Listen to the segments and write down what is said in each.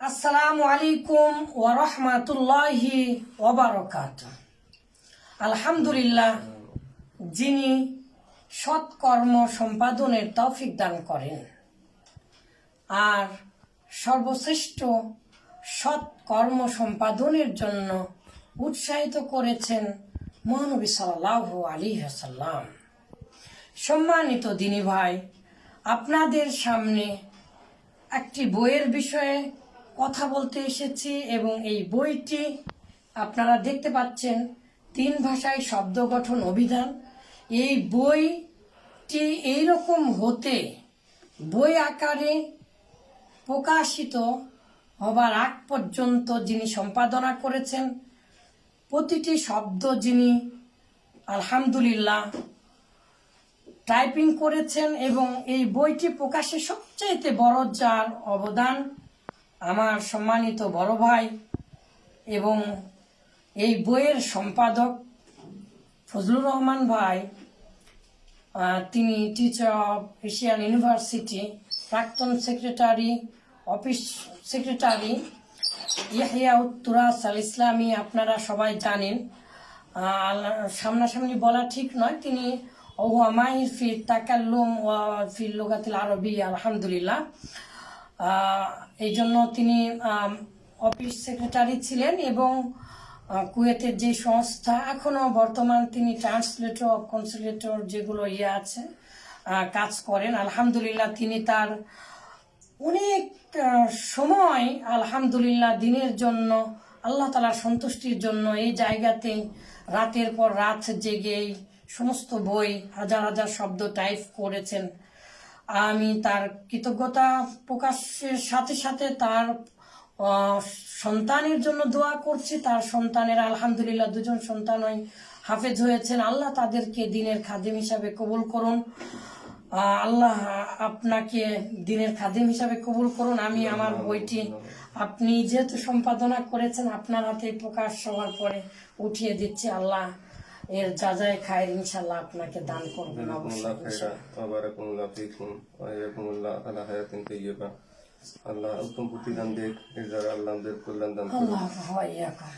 আসসালামু আলাইকুম ওয়া রাহমাতুল্লাহি ওয়া বারাকাতুহু। আলহামদুলিল্লাহ, যিনি সৎকর্ম সম্পাদনের তৌফিক দান করেন। আর সর্বশ্রেষ্ঠ সৎ কর্ম সম্পাদনের জন্য উৎসাহিত করেছেন মহানবী সাল্লাল্লাহু আলাইহি ওয়াসাল্লাম। সম্মানিত দিনী ভাই, আপনাদের সামনে একটি বইয়ের বিষয়ে কথা বলতে এসেছি এবং এই বইটি আপনারা দেখতে পাচ্ছেন, তিন ভাষায় শব্দ গঠন অভিধান। এই বইটি এইরকম হতে বই আকারে প্রকাশিত হবার আগ পর্যন্ত যিনি সম্পাদনা করেছেন, প্রতিটি শব্দ যিনি আলহামদুলিল্লাহ টাইপিং করেছেন এবং এই বইটি প্রকাশে সবচাইতে বড় যার অবদান আমার সম্মানিত বড় ভাই এবং এই বইয়ের সম্পাদক ফজলুর রহমান ভাই তিনি টিচার অফ এশিয়ান ইউনিভার্সিটি প্রাক্তন সেক্রেটারি অফিস সেক্রেটারি ইয়াহিয়া উত্তরাস আল ইসলামী, আপনারা সবাই জানেন। সামনাসামনি বলা ঠিক নয়, তিনি ওহুয়া মাহির ফি তাকাল্লুম ওয়া ফি লুগাতিল আরবি, আলহামদুলিল্লাহ। এই জন্য তিনি অফিস সেক্রেটারি ছিলেন এবং কুয়েতের যে সংস্থা এখনও বর্তমান তিনি ট্রান্সলেটর কনসুলেটর যেগুলো ইয়ে আছে কাজ করেন। আলহামদুলিল্লাহ তিনি তার অনেক সময় আলহামদুলিল্লাহ দিনের জন্য, আল্লাহ তালার সন্তুষ্টির জন্য এই জায়গাতে রাতের পর রাত জেগে সমস্ত বই, হাজার হাজার শব্দ টাইপ করেছেন। আমি তার কৃতজ্ঞতা প্রকাশের সাথে সাথে তার সন্তানের জন্য দোয়া করছি। তার সন্তানের আলহামদুলিল্লাহ দুজন সন্তান সন্তানই হাফেজ হয়েছেন। আল্লাহ তাদেরকে দিনের খাদিম হিসাবে কবুল করুন। আল্লাহ আপনাকে দিনের খাদিম হিসাবে কবুল করুন। আমি আমার বইটি আপনি যেহেতু সম্পাদনা করেছেন, আপনার হাতে প্রকাশ হওয়ার পরে উঠিয়ে দিচ্ছি। আল্লাহ এর যা যায় খায় ইনশাল্লাহ আপনাকে দান করবেন جزاكم অবশ্যই الله خيرا وبارك الله فيكم وإياكم الله على حياة طيبة আল্লাহ উত্তম প্রতিদান দেখ এর দ্বারা আল্লাহ আমাদের কল্যাণ দান করুন আল্লাহ ওয়াইয়াকুম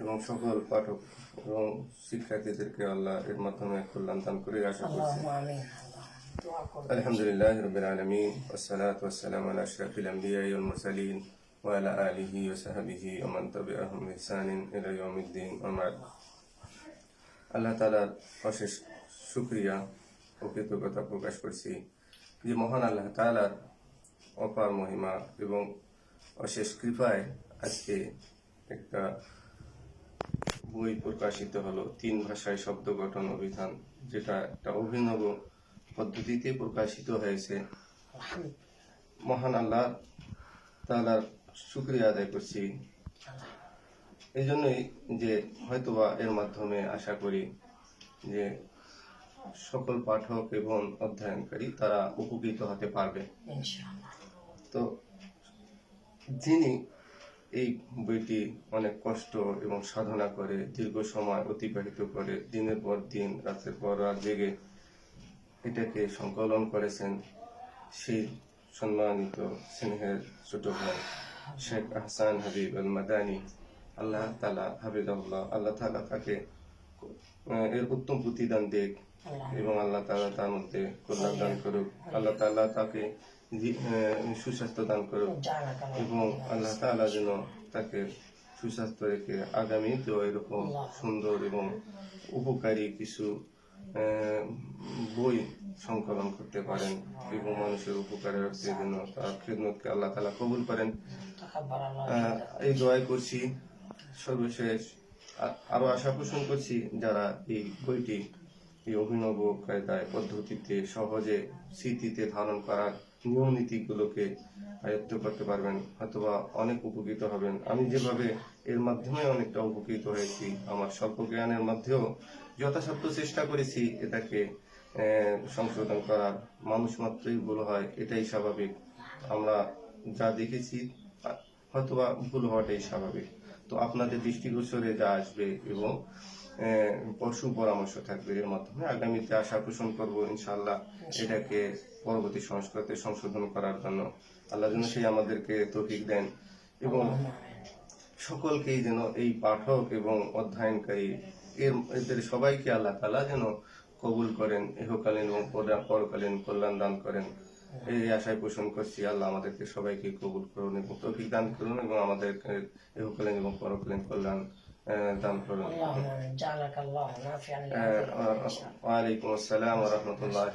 এবং সকল পাঠক এবং শিক্ষার্থীদেরকে আল্লাহ এর মাধ্যমে কল্যাণ দান করে আশা করছি আল্লাহু আমিন আল্লাহ দোয়া করুন الحمد لله رب العالمين والصلاة والسلام على أشرف الأنبياء والمرسلين وعلى آله وصحبه ومن تبعهم بإحسان إلى يوم الدين أما بعد আল্লাহ তালার অশেষ শুক্রিয়া ও কৃতজ্ঞতা প্রকাশ করছি যে মহান আল্লাহ তালার অপার মহিমা এবং অশেষ কৃপায় আজকে একটা বই প্রকাশিত হলো, তিন ভাষায় শব্দ গঠন অভিধান, যেটা একটা অভিনব পদ্ধতিতে প্রকাশিত হয়েছে। মহান আল্লাহ তালার শুক্রিয়া আদায় করছি। এই জন্যই যে হয়তোবা এর মাধ্যমে আশা করি যে সকল পাঠক এবং অধ্যয়নকারী তারা উপকৃত হতে পারবে। তো যিনি এই বইটি অনেক কষ্ট এবং সাধনা করে দীর্ঘ সময় অতিবাহিত করে দিনের পর দিন রাতের পর রাত জেগে এটাকে সংকলন করেছেন সেই সম্মানিত স্নেহের ছোট ভাই শেখ আহসান হাবিব আল মাদানী আল্লাহ তালা হাবিবুল্লাহ আল্লাহ তালা তাকে এর উত্তম প্রতিদান দেখ এবং আল্লাহ তাআলা তার মধ্যে কল্যাণ দান করুক। আল্লাহ তাআলা তাকে সুস্বাস্থ্য দান করুক এবং আল্লাহ তাআলা যেন তাকে সুস্বাস্থ্য রেখে আগামী আগামীতেও এরকম সুন্দর এবং উপকারী কিছু বই সংকলন করতে পারেন এবং মানুষের উপকারে রাখতে যেন তার খিদমতকে আল্লাহ তাআলা কবুল করেন। এই দোয়াই করছি। সর্বশেষ আরও আশা পোষণ করছি যারা এই বইটি, এই অভিনব কায়দায়, পদ্ধতিতে, সহজে স্মৃতিতে ধারণ করার নিয়ম নীতিগুলোকে আয়ত্ত করতে পারবেন অথবা অনেক উপকৃত হবেন। আমি যেভাবে এর মাধ্যমে অনেকটা উপকৃত হয়েছি, আমার স্বল্প জ্ঞানের মধ্যেও যথাসাধ্য চেষ্টা করেছি এটাকে সংশোধন করার। মানুষ মাত্রই ভুল হয়, এটাই স্বাভাবিক। আমরা যা দেখেছি হয়তোবা ভুল হওয়াটাই স্বাভাবিক। তো আপনাদের দৃষ্টিগোচরে যা আসবে এবং পশু পরামর্শ থাকবে এর মাধ্যমে। আগামীতে আশা পোষণ করব ইনশাল্লাহ এটাকে পরবর্তী সংস্কারে সংশোধন করার জন্য। আল্লাহ যেন সেই আমাদেরকে তৌফিক দেন এবং সকলকেই যেন এই পাঠক এবং অধ্যয়নকারী, এর, এদের সবাইকে আল্লাহ তালা যেন কবুল করেন ইহকালীন এবং পরকালীন কল্যাণ দান করেন। এই আশায় পোষণ করছি, আল্লাহ আমাদেরকে সবাইকে কবুল করুন এবং তৌফিক দান করুন এবং আমাদের ইহকালীন এবং পরকালীন কল্যাণ দান করুন। ওয়ালাইকুম আসসালাম রহমতুল্লাহ